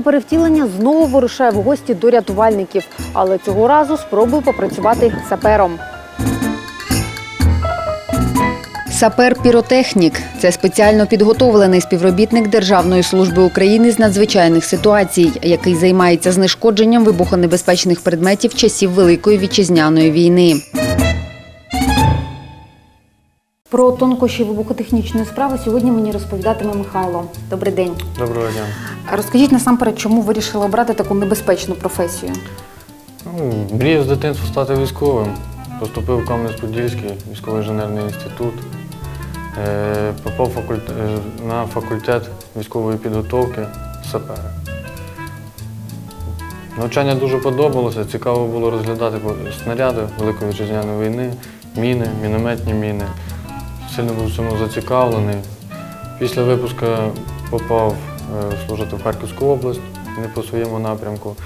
Програма перевтілення знову вирушає в гості до рятувальників, але цього разу спробує попрацювати сапером. Сапер-піротехнік це спеціально підготовлений співробітник Державної служби України з надзвичайних ситуацій, який займається знешкодженням вибухонебезпечних предметів часів Великої вітчизняної війни. Про тонкощі вибухотехнічної справи сьогодні мені розповідатиме Михайло. Добрий день. Доброго дня. Розкажіть насамперед, чому вирішили обрати таку небезпечну професію? Ну, мріяв з дитинства стати військовим. Поступив в Кам'янець-Подільський військовий інженерний інститут. Е, Попав е, на факультет військової підготовки сапера. Навчання дуже подобалося, цікаво було розглядати снаряди Великої вітчизняної війни, міни, мінометні міни. Сильно був в цьому зацікавлений. Після випуску попав е, служити в Харківську область, не по своєму напрямку.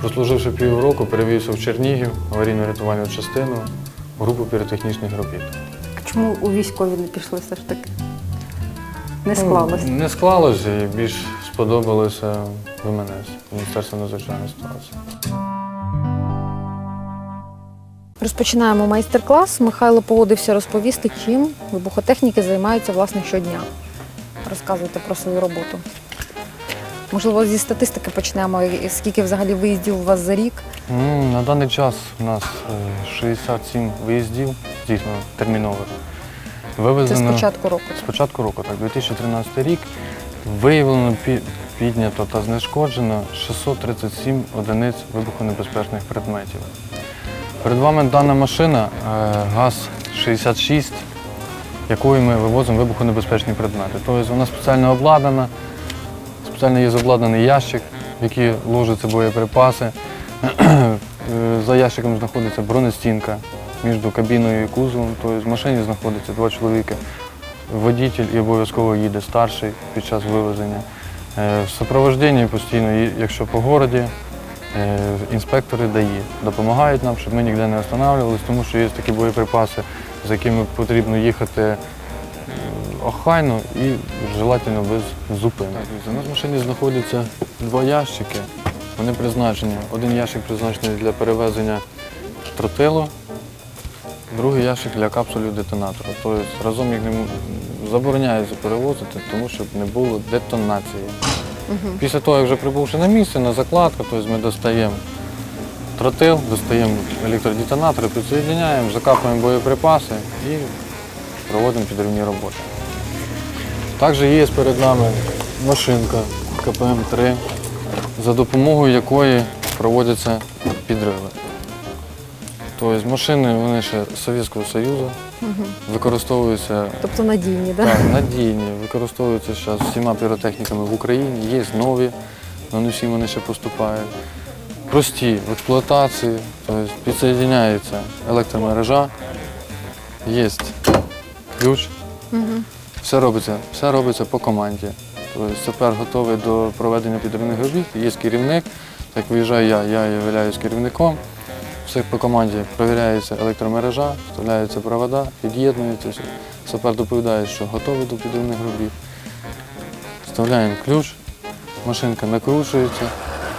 Прослуживши півроку, перевівся в Чернігів, аварійно-рятувальну частину, групу піротехнічних робіт. Чому у військові не пішли все ж таки? Не Ну. Не склалося і більш сподобалося ВМНС, Міністерство надзвичайної ситуації. Розпочинаємо майстер-клас. Михайло погодився розповісти, чим вибухотехніки займаються власне щодня. Розказуйте про свою роботу. Можливо, зі статистики почнемо. Скільки взагалі виїздів у вас за рік? Ну, на даний час у нас е, 67 виїздів, дійсно термінових. Це з початку року. з початку року, так, 2013 рік. Виявлено, піднято та знешкоджено 637 одиниць вибухонебезпечних предметів. Перед вами дана машина е, ГАЗ-66, якою ми вивозимо вибухонебезпечні предмети. Тобто вона спеціально обладнана, спеціально є обладнаний ящик, в який ложаться боєприпаси. Е, За ящиком знаходиться бронестінка між кабіною і кузовом. Тобто в машині знаходиться два чоловіки. Водитель і обов'язково їде старший під час вивезення. Е, В супроводженні постійно, якщо по городі, інспектори ДАІ допомагають нам, щоб ми ніде не останавливалися, тому що є такі боєприпаси, за якими потрібно їхати е, охайно і желательно без зупинок. У нас в машині знаходяться два ящики. Вони призначені. Один ящик призначений для перевезення тротилу, другий ящик для капсулів детонатора. Тобто разом їх не забороняється перевозити, тому щоб не було детонації. Після того, як вже прибувши на місце, на закладку, тобто ми достаємо тротил, достаємо електродетонатори, підсоєдняємо, закапуємо боєприпаси і проводимо підривні роботи. Також є перед нами машинка КПМ-3, за допомогою якої проводяться підриви. Тобто машини вони ще Совєтського Союзу використовуються. Тобто надійні, так? так, надійні, використовуються зараз всіма піротехніками в Україні, є нові, але не всі вони ще поступають. Прості в експлуатації, тобто підсоєдняється електромережа, є ключ, все робиться, все робиться по команді. Тобто сапер готовий до проведення підривних робіт, є керівник, так виїжджаю я, я являюсь керівником. Все по команді перевіряється електромережа, вставляються провода, під'єднуються. Сапер доповідає, що готовий до підривних робіт. Вставляємо ключ, машинка накручується,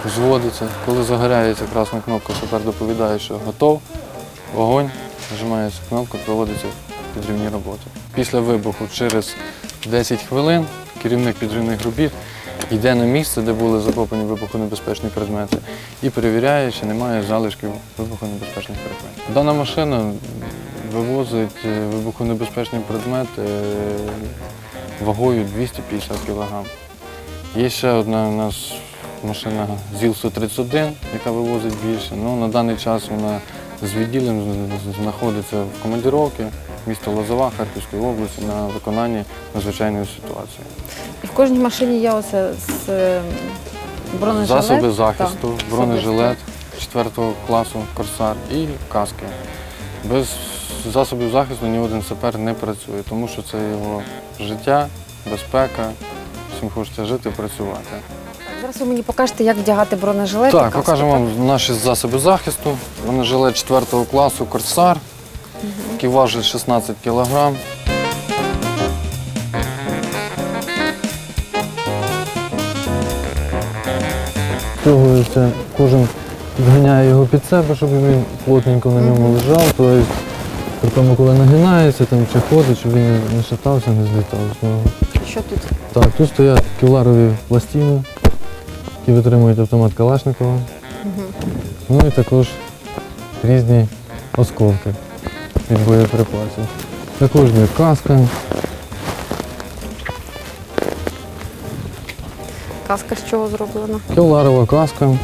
взводиться. Коли загоряється красна кнопка, сапер доповідає, що готов, вогонь, нажимається кнопка, проводиться підривні роботи. Після вибуху через 10 хвилин керівник підривних робіт йде на місце, де були закопані вибухонебезпечні предмети, і перевіряє, чи немає залишків вибухонебезпечних предметів. Дана машина вивозить е, вибухонебезпечні предмети е, вагою 250 кг. Є ще одна у нас машина ЗІЛ-131, яка вивозить більше. Ну, на даний час вона з з- знаходиться в командировці місто Лозова Харківської області на виконанні надзвичайної ситуації. І в кожній машині є оце з е, бронежилет. Засоби захисту, Так, бронежилет 4 класу Корсар і каски. Без засобів захисту ні один сапер не працює, тому що це його життя, безпека. Всім хочеться жити, працювати. Зараз ви мені покажете, як вдягати бронежилет. Так, покажемо вам наші засоби захисту. Бронежилет 4 класу Корсар, який важить 16 кг. це кожен зганяє його під себе, щоб він плотненько на ньому лежав. Тобто, при тому, коли нагинається там, чи ходить, щоб він не шатався, не злітав з нього. Що тут? Так, тут стоять кевларові пластини, які витримують автомат Калашникова. Ну і також різні осколки від боєприпасів. Також є каска, Каска з чого зроблена? кевларова каска.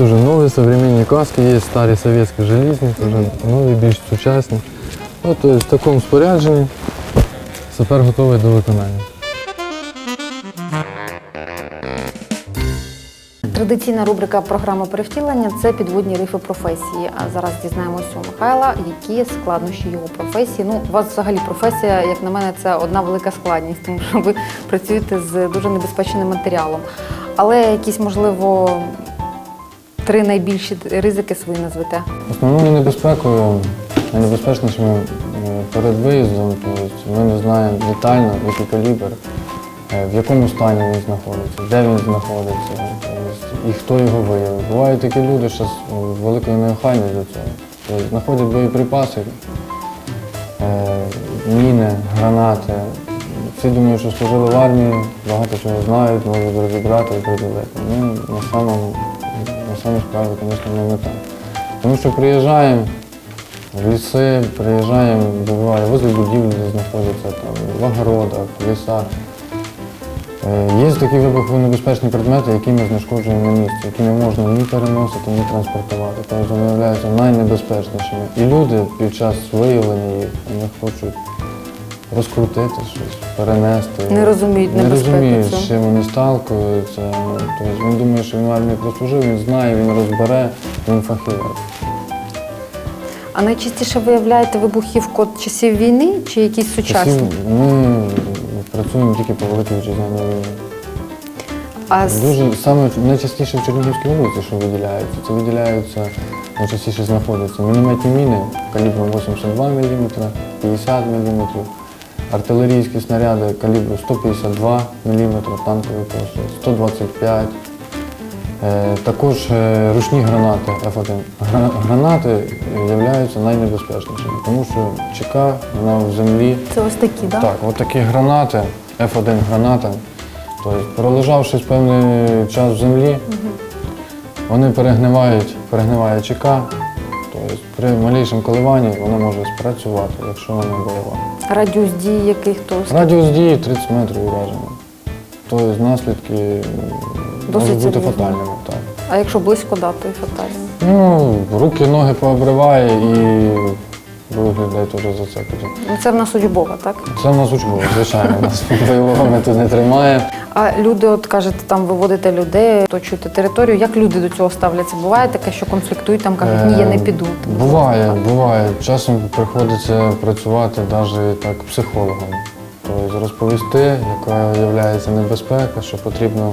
Вже нові современні каски, є старі совєтські желізні, нові, більш сучасні. От, тобто, в такому спорядженні сапер готовий до виконання. Традиційна рубрика програми перевтілення це підводні рифи професії. А зараз дізнаємося у Михайла, які складнощі його професії. Ну, у вас взагалі професія, як на мене, це одна велика складність, тому що ви працюєте з дуже небезпечним матеріалом. Але якісь, можливо, три найбільші ризики свої назвете. Основною небезпекою, найнебезпечнішим е, перед виїздом, тобто ми не знаємо детально, який калібр, е, в якому стані він знаходиться, де він знаходиться, і хто його виявив. Бувають такі люди, що з великою неохайністю до цього. Тобто, знаходять боєприпаси, е, міни, гранати. Всі думають, що служили в армії, багато чого знають, можуть розібрати і приділити. Ну, на самому, на самій справі, звісно, не так. Тому що приїжджаємо в ліси, приїжджаємо, буває, возле будівлі, де знаходяться, там, в огородах, в лісах. Е, Є такі вибухонебезпечні предмети, які ми знешкоджуємо на місці, які не можна ні переносити, ні транспортувати. Тобто вони являються найнебезпечнішими. І люди під час виявлення їх вони хочуть розкрутити щось, перенести. Не розуміють Не розуміють, з чим вони сталкуються. Ну, тобто він думає, що він в армії прослужив, він знає, він розбере, він фахівець. А найчастіше виявляєте вибухівку часів війни чи якісь сучасні? Часів Ми працюємо тільки по великій вітчизняній війні. А з- Дуже саме найчастіше в Чернігівській вулиці, що виділяються, це виділяються, найчастіше знаходяться мінометні міни калібром 82 мм, 50 мм, артилерійські снаряди калібру 152 мм, танкові просто 125 Е, Також е, ручні гранати F1. Гранати являються найнебезпечнішими, тому що ЧК вона в землі це ось такі, так? так, от такі гранати, F1 граната, тобто пролежавшись певний час в землі, вони перегнивають, перегниває ЧК, тобто при малейшому коливанні воно може спрацювати, якщо вона бойова. Радіус дії яких то Радіус дії 30 метрів ураження. Тобто наслідки Досить можуть бути серйозно. фатальними. Так. А якщо близько, да, то і фатально. Ну, руки, ноги пообриває і других людей теж зацепить. Ну це в нас учбова, так? Це в нас учбово, звичайно, нас бойового ми тут не тримає. А люди, от кажете, там виводите людей, оточуєте територію. Як люди до цього ставляться? Буває таке, що конфліктують, там кажуть, ні, я не піду. Там, Е, Буває, буває. Часом приходиться працювати навіть так психологом. Тобто розповісти, яка є небезпека, що потрібно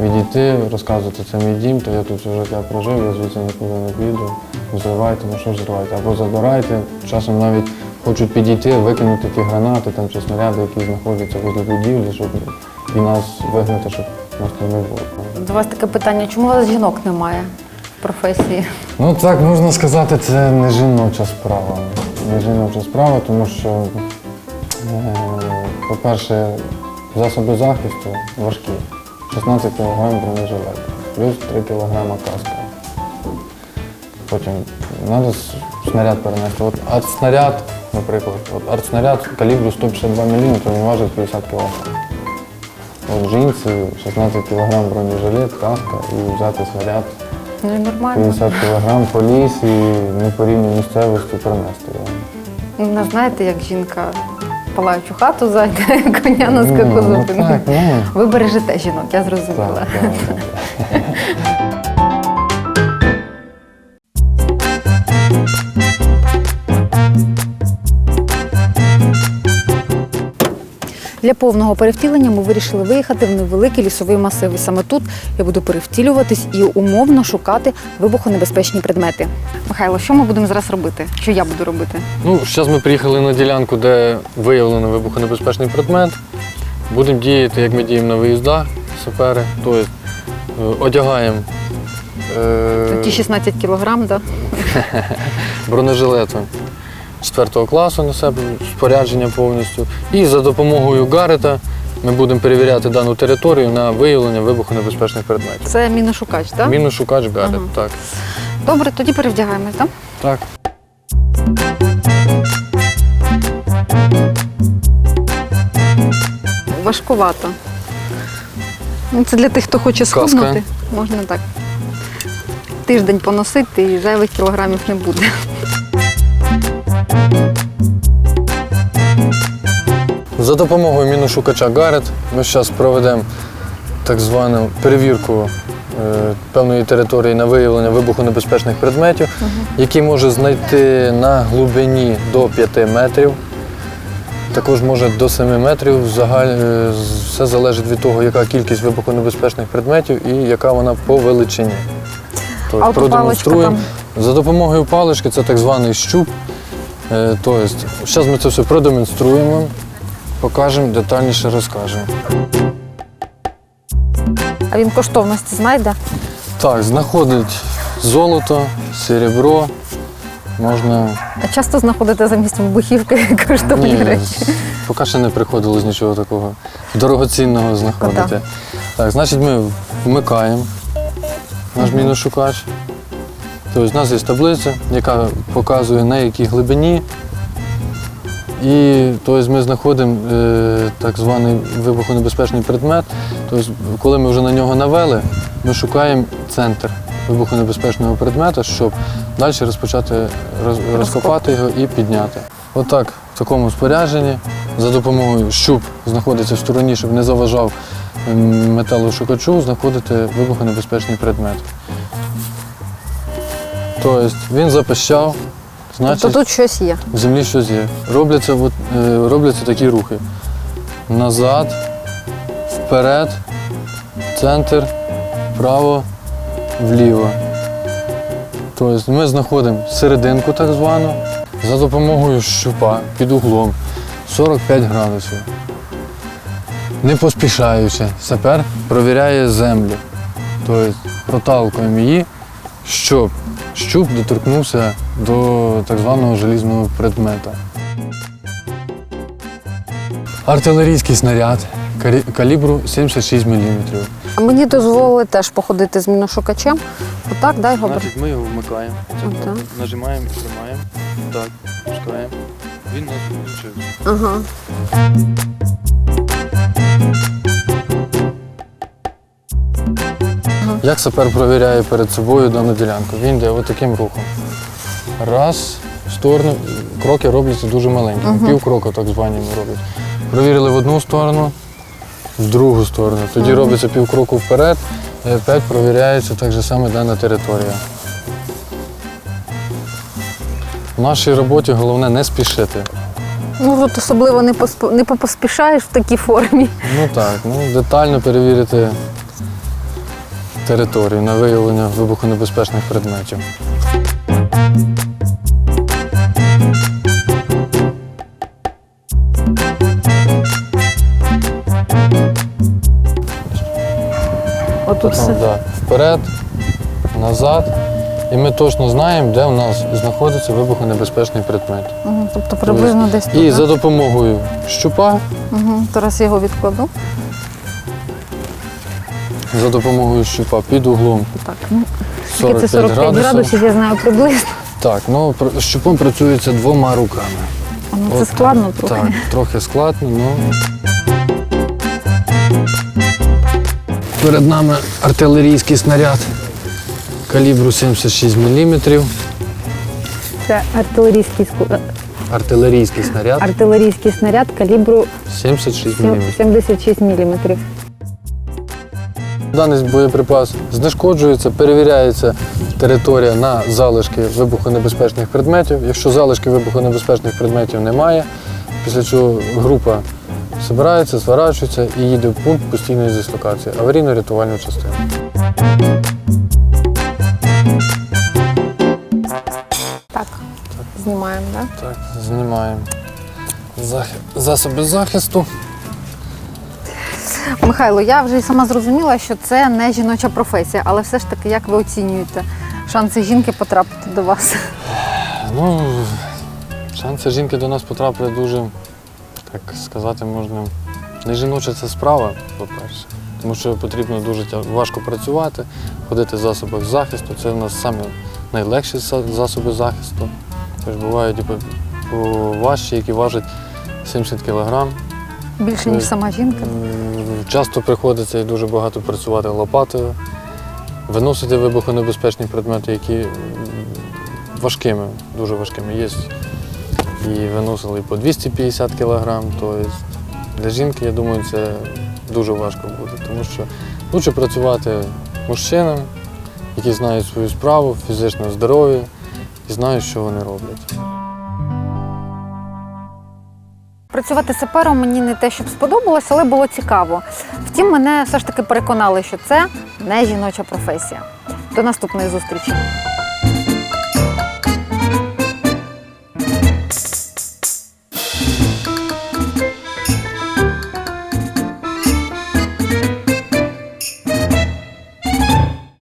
відійти, розказувати це мій дім, то я тут все життя прожив, я звідси нікуди не піду. Зривайте, ну що ж зривайте, або забирайте. Часом навіть хочуть підійти, викинути ті гранати там, чи снаряди, які знаходяться возле будівлі, щоб і нас вигнати, щоб нас там не було. До вас таке питання, чому у вас жінок немає в професії? Ну так можна сказати, це не жіноча справа. Не жіноча справа, тому що, е, по-перше, засоби захисту важкі. 16 кг бронежилет, плюс 3 кг каска. Потім треба снаряд перенести. От артснаряд, наприклад, от артснаряд калібру 152 мм, він важить 50 кг. От жінці 16 кг бронежилет, каска і взяти снаряд Ну і нормально. 50 кг по лісі, не місцевості принести його. Ну, знаєте, як жінка палаючу хату зайде, коня на скаку Ну, ну, зупинить. ну. Ви бережете жінок, я зрозуміла. Для повного перевтілення ми вирішили виїхати в невеликий лісовий масив. І саме тут я буду перевтілюватись і умовно шукати вибухонебезпечні предмети. Михайло, що ми будемо зараз робити? Що я буду робити? Ну, зараз ми приїхали на ділянку, де виявлено вибухонебезпечний предмет. Будемо діяти, як ми діємо на виїздах. сапери. Тобто одягаємо е, Ті 16 кілограм, да? бронежилети 4 класу на себе, спорядження повністю. І за допомогою Гарета ми будемо перевіряти дану територію на виявлення вибухонебезпечних предметів. Це міношукач, так? Міношукач Гарет, Ага. так. Добре, тоді перевдягаємось, так? Так. Важкувато. Ну, Це для тих, хто хоче схуднути. Можна так. Тиждень поносити і зайвих кілограмів не буде. За допомогою міношукача Гарет ми зараз проведемо так звану перевірку е, певної території на виявлення вибухонебезпечних предметів, які може знайти на глибині до 5 метрів. Також може до 7 метрів. Е, Все залежить від того, яка кількість вибухонебезпечних предметів і яка вона по величині. Тобто продемонструємо. За допомогою палички це так званий щуп. Е, Тобто, зараз ми це все продемонструємо, покажемо, детальніше розкажемо. А він коштовності знайде? Так, знаходить золото, серебро. Можна. А часто знаходите замість вибухівки коштовні Ні, речі. поки ще не приходилось нічого такого дорогоцінного знаходити. Так, значить, ми вмикаємо наш міношукач. Тобто, у нас є таблиця, яка показує на якій глибині. І тобто, ми знаходимо е, так званий вибухонебезпечний предмет. Тобто, коли ми вже на нього навели, ми шукаємо центр вибухонебезпечного предмета, щоб далі розпочати роз- розкопати його і підняти. Отак, в такому спорядженні, за допомогою щуп знаходиться в стороні, щоб не заважав металошукачу, знаходити вибухонебезпечний предмет. Тобто він запищав, значить Тобто тут щось є. в землі щось є. Робляться, от, е, робляться такі рухи. Назад, вперед, в центр, вправо, вліво. Тобто ми знаходимо серединку так звану за допомогою щупа під углом 45 градусів. Не поспішаючи, сапер провіряє землю. Тобто проталкуємо її, щоб щуп доторкнувся до так званого желізного предмета. Артилерійський снаряд калібру 76 мм. А мені дозволили теж походити з міношукачем. Отак, дай його. Значить, ми його вмикаємо, це Отак. нажимаємо, тримаємо, так, пускаємо. Він нас включився. Ага. Як сапер провіряє перед собою дану ділянку? Він йде отаким рухом. Раз, в сторону, кроки робляться дуже маленькі, пів кроку так звані роблять. Провірили в одну сторону, в другу сторону. Тоді робиться пів кроку вперед і опять провіряється так же саме дана територія. В нашій роботі головне не спішити. Ну от особливо не посп... не поспішаєш в такій формі. Ну так, ну детально перевірити територію на виявлення вибухонебезпечних предметів. Отут Ну, да. Вперед, назад. І ми точно знаємо, де у нас знаходиться вибухонебезпечний предмет. Мгм, Тобто приблизно десь тут. І да? за допомогою щупа, Мгм. Зараз я його відкладу. За допомогою щупа під углом Так, ну, скільки 45, це 45 градусів. градусів, я знаю приблизно. Так, ну щупом працюється двома руками. Ну, це От, складно трохи. Так, трохи складно, ну. Перед нами артилерійський снаряд калібру 76 мм. Це артилерійський, ску- Артилерійський снаряд артилерійський снаряд калібру 76 мм. 76 мм. Даний боєприпас знешкоджується, перевіряється територія на залишки вибухонебезпечних предметів. Якщо залишки вибухонебезпечних предметів немає, після чого група збирається, зворачується і їде в пункт постійної дислокації, аварійно-рятувальну частину. Так, знімаємо, так? Так, знімаємо засоби захисту. Михайло, я вже й сама зрозуміла, що це не жіноча професія, але все ж таки, як ви оцінюєте шанси жінки потрапити до вас? Ну, шанси жінки до нас потрапити дуже, так сказати, можна. Не жіноча це справа, по-перше. Тому що потрібно дуже важко працювати, ходити в засобах захисту. Це в нас самі найлегші засоби захисту. Тож бувають і важчі, які важать 70 кілограм. Більше ніж сама жінка. Часто приходиться і дуже багато працювати лопатою, виносити вибухонебезпечні предмети, які важкими, дуже важкими є. І виносили по 250 кг. Тобто для жінки, я думаю, це дуже важко буде, тому що краще працювати мужчинам, які знають свою справу, фізично здорові і знають, що вони роблять. Працювати сапером мені не те, щоб сподобалось, але було цікаво. Втім, мене все ж таки переконали, що це не жіноча професія. До наступної зустрічі.